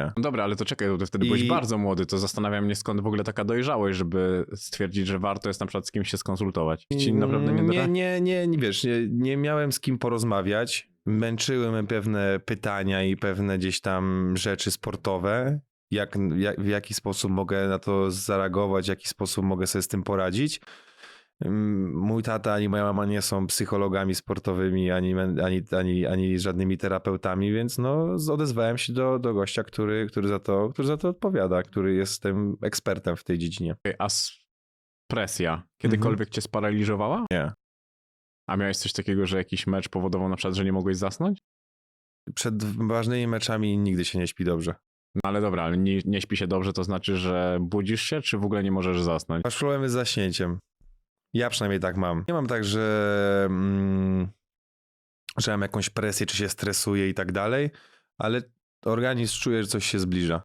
Nie. No dobra, ale to czekaj, bo ty wtedy byłeś I- bardzo młody, to zastanawia mnie skąd w ogóle taka dojrzałość, żeby stwierdzić, że warto jest na przykład z kimś się skonsultować. Ci naprawdę nie nie, nie, nie, nie, wiesz, nie, nie miałem z kim porozmawiać. Męczyły mnie pewne pytania i pewne gdzieś tam rzeczy sportowe. Jak, jak, w jaki sposób mogę na to zareagować, w jaki sposób mogę sobie z tym poradzić. Mój tata ani moja mama nie są psychologami sportowymi, ani, ani, ani, ani żadnymi terapeutami, więc no, odezwałem się do, do gościa, który, który, za to, który za to odpowiada, który jest tym ekspertem w tej dziedzinie. A presja kiedykolwiek cię sparaliżowała? Nie. A miałeś coś takiego, że jakiś mecz powodował na przykład, że nie mogłeś zasnąć? Przed ważnymi meczami nigdy się nie śpi dobrze. No ale dobra, ale nie, nie śpi się dobrze, to znaczy, że budzisz się, czy w ogóle nie możesz zasnąć? Masz problemy z zaśnięciem. Ja przynajmniej tak mam. Nie mam tak, że, mm, że mam jakąś presję, czy się stresuję i tak dalej, ale organizm czuje, że coś się zbliża.